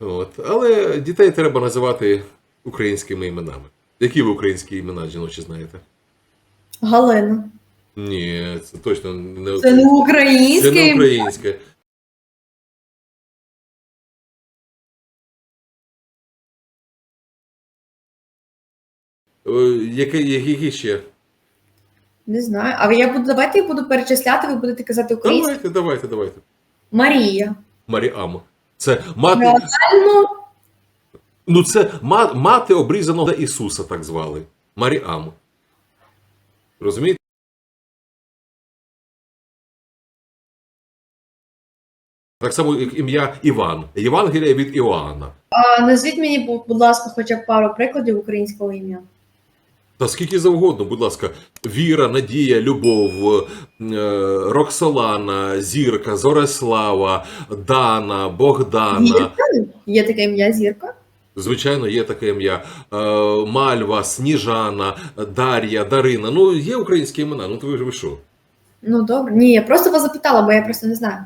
От. Але дітей треба називати українськими іменами. Які ви українські імена жіночі знаєте? Галина. Ні, це точно не Це не Це українське. не українське. Яке, які ще? Не знаю. А я буду давайте я буду перечисляти, ви будете казати українське. Давайте, давайте, давайте. Марія. Маріам. Це мати. Реально Ну, це мати обрізаного Ісуса, так звали. Маріам. Розумієте? Так само, як ім'я Іван. Євангелія від Іоанна. А назвіть мені, будь ласка, хоча б пару прикладів українського ім'я. Та скільки завгодно, будь ласка, Віра, Надія, Любов, е, Роксолана, Зірка, Зорислава, Дана, Богдана. Зірка? Є таке ім'я Зірка? Звичайно, є таке ім'я. Е, Мальва, Сніжана, Дар'я, Дарина. Ну, є українські імена. Ну, то ви ж ви що? Ну добре. Ні, я просто вас запитала, бо я просто не знаю.